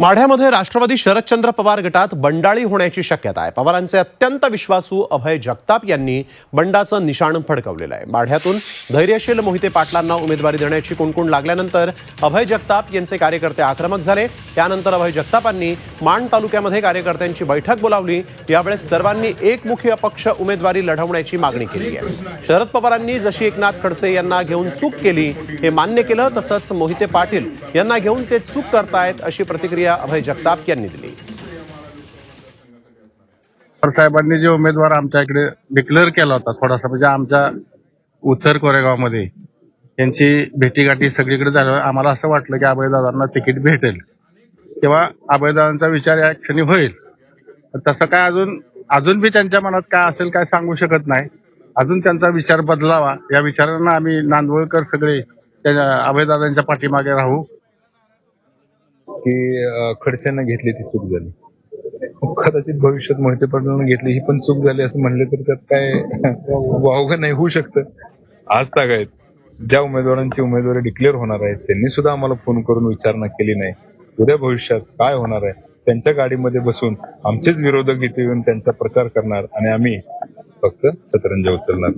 माढ्यामध्ये राष्ट्रवादी शरदचंद्र पवार गटात बंडाळी होण्याची शक्यता आहे. पवारांचे अत्यंत विश्वासू अभय जगताप यांनी बंडाचं निशाण फडकवलेलं आहे. माढ्यातून धैर्यशील मोहिते पाटलांना उमेदवारी देण्याची कुणकुण लागल्यानंतर अभय जगताप यांचे कार्यकर्ते आक्रमक झाले. त्यानंतर अभय जगतापांनी माण तालुक्यामध्ये कार्यकर्त्यांची बैठक बोलावली. यावेळेस सर्वांनी एकमुखी अपक्ष उमेदवारी लढवण्याची मागणी केली आहे. शरद पवारांनी जशी एकनाथ खडसे यांना घेऊन चूक केली हे मान्य केलं तसंच मोहिते पाटील यांना घेऊन ते चूक करतायत अशी प्रतिक्रिया अभय जगताप यांनी दिली. साहेबांनी जे उमेदवार आमच्या इकडे डिक्लेअर केला होता थोडासा म्हणजे आमच्या उत्तर कोरेगावमध्ये त्यांची भेटीगाठी सगळीकडे झाल्यावर आम्हाला असं वाटलं की अभयदादांना तिकीट भेटेल. तेव्हा अभयदादांचा विचार या क्षणी होईल. तसं काय अजून अजून बी त्यांच्या मनात काय असेल काय सांगू शकत नाही. अजून त्यांचा विचार बदलावा. या विचारांना आम्ही नांदवळकर सगळे त्या अभयदादांच्या पाठीमागे राहू. की अं, खडसेंना घेतली ती चूक झाली. कदाचित भविष्यात मोहिते पाटलांना घेतली ही पण चूक झाली असं म्हणलं तर त्यात काय वावगं नाही होऊ शकतं. आज काय ज्या उमेदवारांची उमेदवारी डिक्लेअर होणार आहे त्यांनी सुद्धा आम्हाला फोन करून विचारणा केली नाही. उद्या भविष्यात काय होणार आहे? त्यांच्या गाडीमध्ये बसून आमचेच विरोधक इथे येऊन त्यांचा प्रचार करणार आणि आम्ही फक्त सतरंजा उचलणार.